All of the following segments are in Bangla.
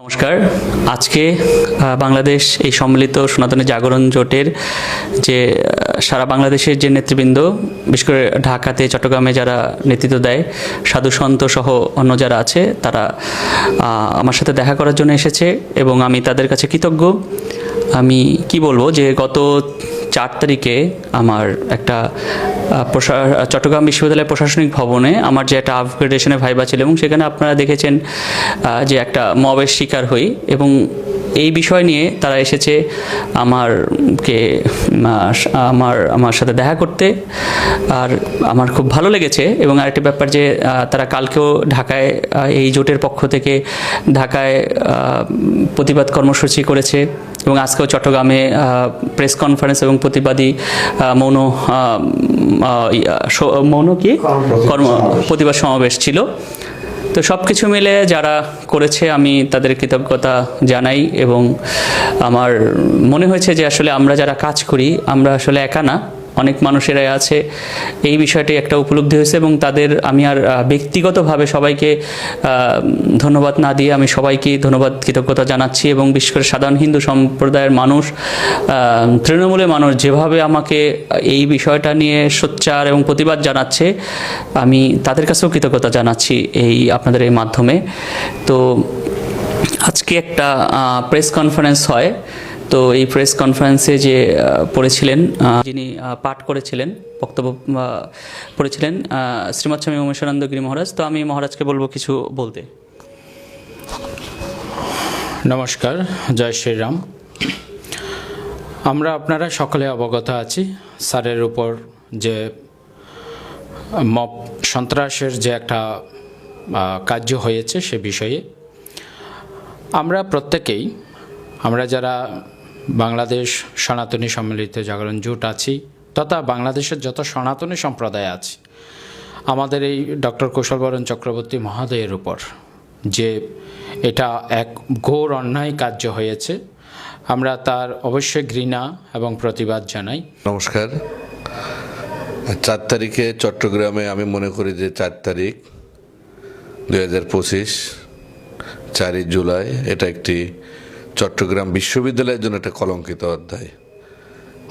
নমস্কার। আজকে বাংলাদেশ এই সম্মিলিত সনাতনী জাগরণ জোটের যে সারা বাংলাদেশের যে নেতৃবৃন্দ, বিশেষ করে ঢাকাতে, চট্টগ্রামে যারা নেতৃত্ব দেয়, সাধু সন্ত সহ অন্য যারা আছে, তারা আমার সাথে দেখা করার জন্য এসেছে এবং আমি তাদের কাছে কৃতজ্ঞ। আমি কি বলব যে, গত চার তারিখে আমার একটা চট্টগ্রাম বিশ্ববিদ্যালয়ের প্রশাসনিক ভবনে আমার যে একটা আপগ্রেডেশনের ভাইবা ছিল এবং সেখানে আপনারা দেখেছেন যে একটা মবের শিকার হই এবং এই বিষয় নিয়ে তারা এসেছে আমারকে আমার আমার সাথে দেখা করতে আর আমার খুব ভালো লেগেছে এবং আরেকটি ব্যাপার যে তারা কালকেও ঢাকায় এই জোটের পক্ষ থেকে ঢাকায় প্রতিবাদ কর্মসূচি করেছে। এবং আজকেও চট্টগ্রামে প্রেস কনফারেন্স এবং প্রতিবাদী মৌন মৌন কি? কর্ম প্রতিবাদ সমাবেশ ছিল। তো সব কিছু মিলে যারা করেছে আমি তাদের কৃতজ্ঞতা জানাই এবং আমার মনে হয়েছে যে আসলে আমরা যারা কাজ করি আমরা আসলে একা না। অনেক মানুষেরাই আছে। এই বিষয়টি একটা উপলব্ধি হয়েছে এবং তাদের আমি আর ব্যক্তিগতভাবে সবাইকে ধন্যবাদ না দিয়ে আমি সবাইকে ধন্যবাদ, কৃতজ্ঞতা জানাচ্ছি এবং বিশেষ করে সাধারণ হিন্দু সম্প্রদায়ের মানুষ তৃণমূলের মানুষ যেভাবে আমাকে এই বিষয়টা নিয়ে সোচ্চার এবং প্রতিবাদ জানাচ্ছে, আমি তাদের কাছেও কৃতজ্ঞতা জানাচ্ছি এই আপনাদের এই মাধ্যমে। তো আজকে একটা প্রেস কনফারেন্স হয়। তো এই প্রেস কনফারেন্সে যে পড়েছিলেন যিনি পাঠ করেছিলেন, বক্তব্য পড়েছিলেন শ্রীমৎ স্বামী উমেশানন্দ গিরি মহারাজ, তো আমি মহারাজকে বলব কিছু বলতে। নমস্কার, জয় শ্রীরাম। আমরা আপনারা সকলে অবগত আছি, স্যারের উপর যে মব সন্ত্রাসের যে একটা কার্য হয়েছে সে বিষয়ে। আমরা প্রত্যেকেই আমরা যারা বাংলাদেশ সনাতনী সম্মিলিত জাগরণ জোট আছি, তথা বাংলাদেশের যত সনাতনী সম্প্রদায় আছে, আমাদের এই ডক্টর কুশলবরণ চক্রবর্তী মহোদয়ের উপর যে এটা এক ঘোর অন্যায় কার্য হয়েছে, আমরা তার অবশ্যই ঘৃণা এবং প্রতিবাদ জানাই। নমস্কার। চার তারিখে চট্টগ্রামে আমি মনে করি যে চার তারিখ দুই হাজার পঁচিশ, চারই জুলাই, এটা একটি চট্টগ্রাম বিশ্ববিদ্যালয়ের জন্য একটা কলঙ্কিত অধ্যায়।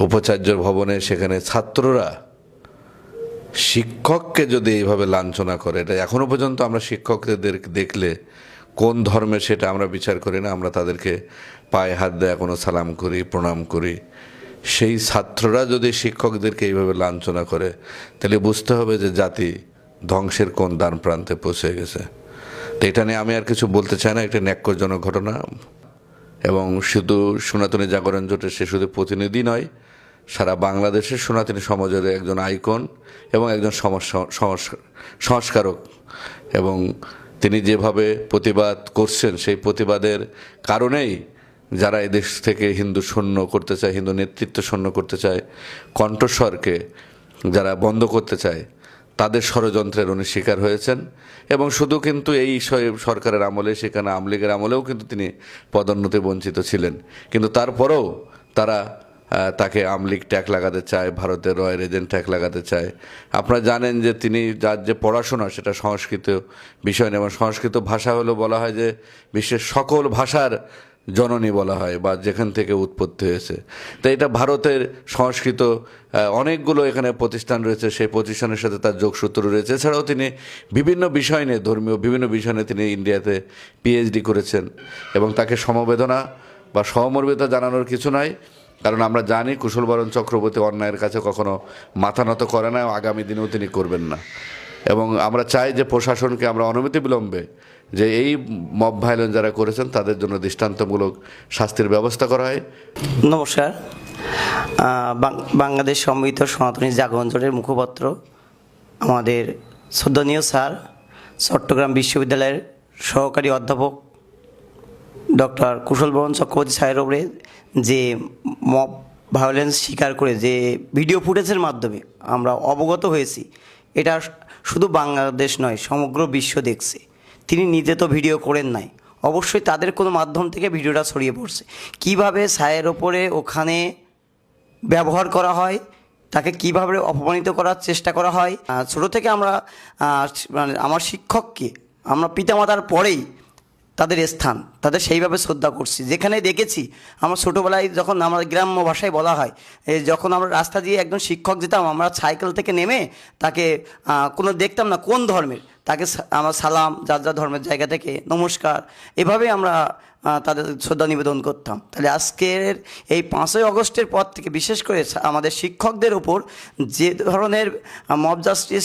উপাচার্য ভবনে সেখানে ছাত্ররা শিক্ষককে যদি এইভাবে লাঞ্ছনা করে, এটা এখনও পর্যন্ত আমরা শিক্ষকদের দেখলে কোন ধর্মে সেটা আমরা বিচার করি না, আমরা তাদেরকে পায়ে হাত দেয় এখনও সালাম করি, প্রণাম করি। সেই ছাত্ররা যদি শিক্ষকদেরকে এইভাবে লাঞ্ছনা করে, তাহলে বুঝতে হবে যে জাতি ধ্বংসের কোন দান প্রান্তে পৌঁছে গেছে। তো এটা নিয়ে আমি আর কিছু বলতে চাই না একটা ন্যাক্যজনক ঘটনা। এবং শুধু সনাতনী জাগরণ জোটের সে শুধু প্রতিনিধি নয়, সারা বাংলাদেশের সনাতনী সমাজের একজন আইকন এবং একজন সংস্কারক। এবং তিনি যেভাবে প্রতিবাদ করছেন, সেই প্রতিবাদের কারণেই যারা এদেশ থেকে হিন্দু শূন্য করতে চায়, হিন্দু নেতৃত্ব শূন্য করতে চায়, কণ্ঠস্বরকে যারা বন্ধ করতে চায় তাদের ষড়যন্ত্রের উনি শিকার হয়েছেন এবং শুধু কিন্তু এই সরকারের আমলে, সেখানে আমলিগের আমলেও কিন্তু তিনি পদোন্নতি বঞ্চিত ছিলেন। কিন্তু তারপরেও তারা তাকে আমলিগ ট্যাগ লাগাতে চায়, ভারতের রয়্যাল এজেন্ট ট্যাগ লাগাতে চায়। আপনারা জানেন যে তিনি যার যে পড়াশোনা, সেটা সংস্কৃত বিষয় নিয়ে এবং সংস্কৃত ভাষা হলো বলা হয় যে বিশ্বের সকল ভাষার জননী বলা হয় বা যেখান থেকে উৎপত্তি হয়েছে। তো এটা ভারতের সংস্কৃত অনেকগুলো এখানে প্রতিষ্ঠান রয়েছে। সেই প্রতিষ্ঠানের সাথে তার যোগসূত্র রয়েছে। এছাড়াও তিনি বিভিন্ন বিষয় নিয়ে ধর্মীয় বিভিন্ন বিষয় নিয়ে তিনি ইন্ডিয়াতে পিএইচডি করেছেন এবং তাকে সমবেদনা বা সহমর্মিতা জানানোর কিছু নাই। কারণ আমরা জানি কুশলবরণ চক্রবর্তী অন্যায়ের কাছে কখনো মাথা নত করে না আগামী দিনেও তিনি করবেন না। এবং আমরা চাই যে প্রশাসনকে আমরা অনুমতি বিলম্বে যে এই মব ভায়োলেন্স যারা করেছেন, তাদের জন্য দৃষ্টান্তমূলক শাস্তির ব্যবস্থা করা হয়। নমস্কার। বাংলাদেশ সম্মিলিত সনাতনী জাগরণ মুখপাত্র আমাদের শ্রদ্ধনীয় স্যার, চট্টগ্রাম বিশ্ববিদ্যালয়ের সহকারী অধ্যাপক ডক্টর কুশল বরণ চক্রবর্তী স্যারের ওপরে যে মব ভায়োলেন্স স্বীকার করে যে ভিডিও ফুটেজের মাধ্যমে আমরা অবগত হয়েছি, এটা শুধু বাংলাদেশ নয়, সমগ্র বিশ্ব দেখছে। তিনি নিজে তো ভিডিও করেন নাই। অবশ্যই তাদের কোনো মাধ্যম থেকে ভিডিওটা ছড়িয়ে পড়ছে। কীভাবে সায়ের ওপরে ওখানে ব্যবহার করা হয়, তাকে কীভাবে অপমানিত করার চেষ্টা করা হয় ছোট থেকে আমরা মানে আমার শিক্ষককে, আমরা পিতামাতার পরেই তাদের স্থান, তাদের সেইভাবে শ্রদ্ধা করছি। যেখানে দেখেছি, আমার ছোটোবেলায় যখন আমার গ্রাম্য ভাষায় বলা হয় যখন আমরা রাস্তা দিয়ে একজন শিক্ষক যেতাম, আমরা সাইকেল থেকে নেমে তাকে কোনো দেখতাম না কোন ধর্মের, তাকে আমার সালাম, যার যার ধর্মের জায়গা থেকে নমস্কার, এভাবে আমরা তাদের শ্রদ্ধা নিবেদন করতাম। তাহলে আজকের এই পাঁচই অগস্টের পর থেকে, বিশেষ করে আমাদের শিক্ষকদের উপর যে ধরনের মব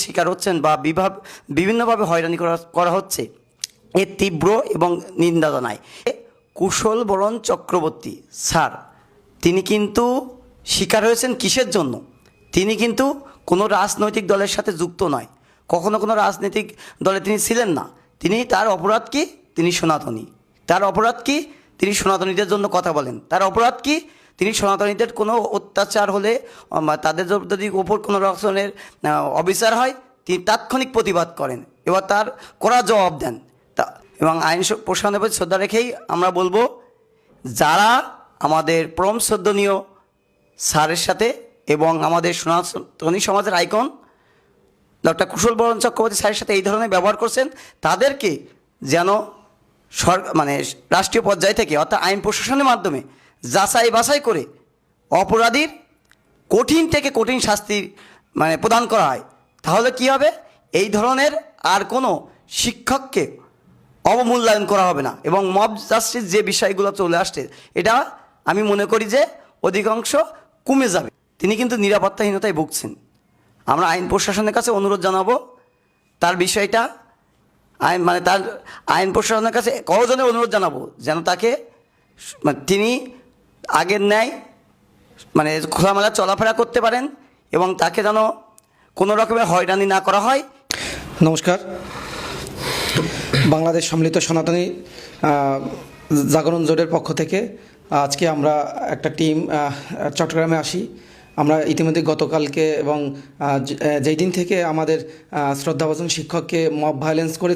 শিকার হচ্ছেন বা বিভাব, বিভিন্নভাবে হয়রানি করা করা হচ্ছে এর তীব্র এবং নিন্দা জানায়। কুশল বরণ চক্রবর্তী, স্যার, তিনি কিন্তু শিকার হয়েছেন কিসের জন্য? তিনি কিন্তু কোনো রাজনৈতিক দলের সাথে যুক্ত নয়। কখনো কোনো রাজনৈতিক দলে তিনি ছিলেন না। তিনি তার অপরাধ কি? তিনি সনাতনী। তার অপরাধ কি? তিনি সনাতনীদের জন্য কথা বলেন। তার অপরাধ কি? তিনি সনাতনীদের কোনো অত্যাচার হলে তাদের যদি ওপর কোনো রকমের অবিচার হয়, তিনি তাৎক্ষণিক প্রতিবাদ করেন। এবার তার কড়া জবাব দেন। এবং আইন প্রশাসনের প্রতি শ্রদ্ধা রেখেই আমরা বলব, যারা আমাদের পরম শ্রদ্ধনীয় স্যারের সাথে এবং আমাদের সনাতনী সমাজের আইকন, ডক্টর কুশল বরণ চক্রবর্তী স্যারের সাথে এই ধরনের ব্যবহার করছেন, তাদেরকে যেন সরকার মানে রাষ্ট্রীয় পর্যায় থেকে, অর্থাৎ আইন প্রশাসনের মাধ্যমে যাচাই বাছাই করে অপরাধীর কঠিন থেকে কঠিন শাস্তি মানে প্রদান করা হয়। তাহলে কি হবে? এই ধরনের আর কোনো শিক্ষককে অবমূল্যায়ন করা হবে না। এবং মব জাস্টিস যে বিষয়গুলো চলে আসছে, এটা আমি মনে করি যে অধিকাংশ কমে যাবে। তিনি কিন্তু নিরাপত্তাহীনতায় ভুগছেন। আমরা আইন প্রশাসনের কাছে অনুরোধ জানাব, তার বিষয়টা আইন মানে তার আইন প্রশাসনের কাছে কজনের অনুরোধ জানাব? যেন তাকে মানে তিনি আগের ন্যায় মানে খোলামেলা চলাফেরা করতে পারেন এবং তাকে যেন কোনো রকমের হয়রানি না করা হয়। নমস্কার। বাংলাদেশ সম্মিলিত সনাতনী জাগরণ জোটের পক্ষ থেকে আজকে আমরা একটা টিম চট্টগ্রামে আসি। আমরা ইতিমধ্যে গতকালকে এবং যেই দিন থেকে আমাদের শ্রদ্ধাভাজন শিক্ষককে মব ভায়োলেন্স করে